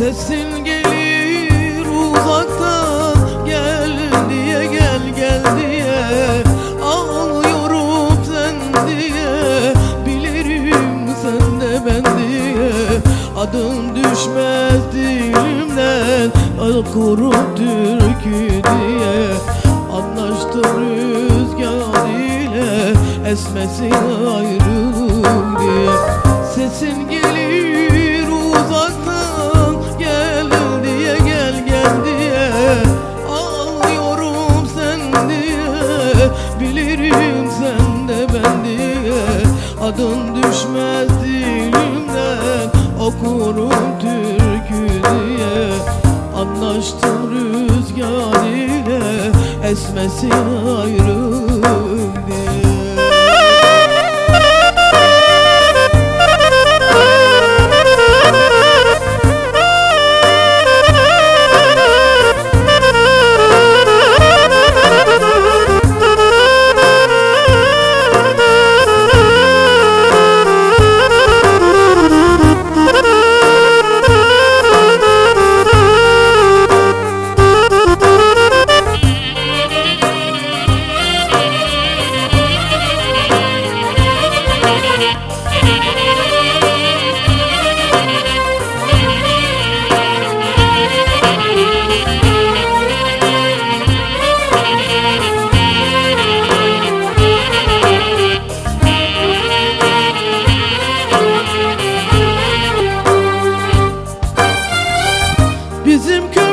Sesin gelir uzaktan Gel diye gel gel diye. Ağlıyorum sen diye Bilirim sen de ben diye. Adın düşmez dilimden Al kurup türkü diye. Anlaştım rüzgar ile Esmesin ayrılık diye. Sesin gelir bilirim sen de ben diye. Adın düşmez dilimden. Okurum türkü diye. Anlaştım rüzgar ile. Esmesin ayrılık bizim köy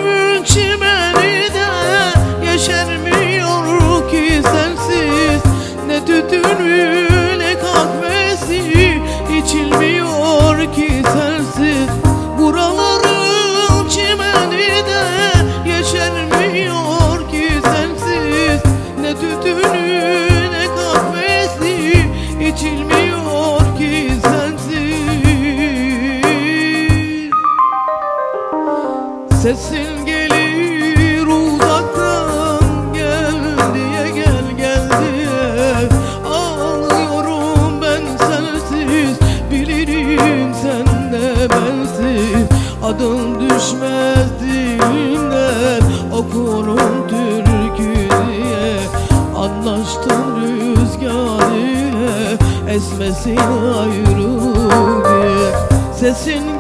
Sesin gelir uzaktan gel diye gel gel diye. Ağlıyorum ben sensiz bilirim sen de bensiz. Adın düşmez dilimden okurum türkü diye. Anlaştım rüzgar ile esmesin ayrılık diye. Sesin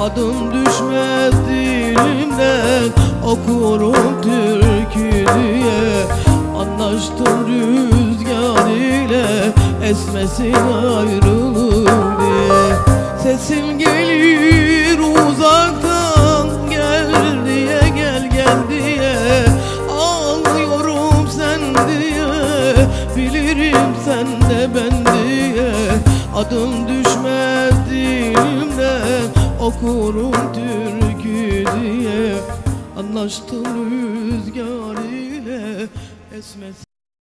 Adım düşmez dilimden okurum türkü diye Anlaştım rüzgar ile esmesin ayrılık diye. Sesin gelir uzaktan gel diye gel gel diye. Ağlıyorum sen diye bilirim sen de ben diye. Adım düşmez okurum türkü diye Anlaştım rüzgar ile esmesin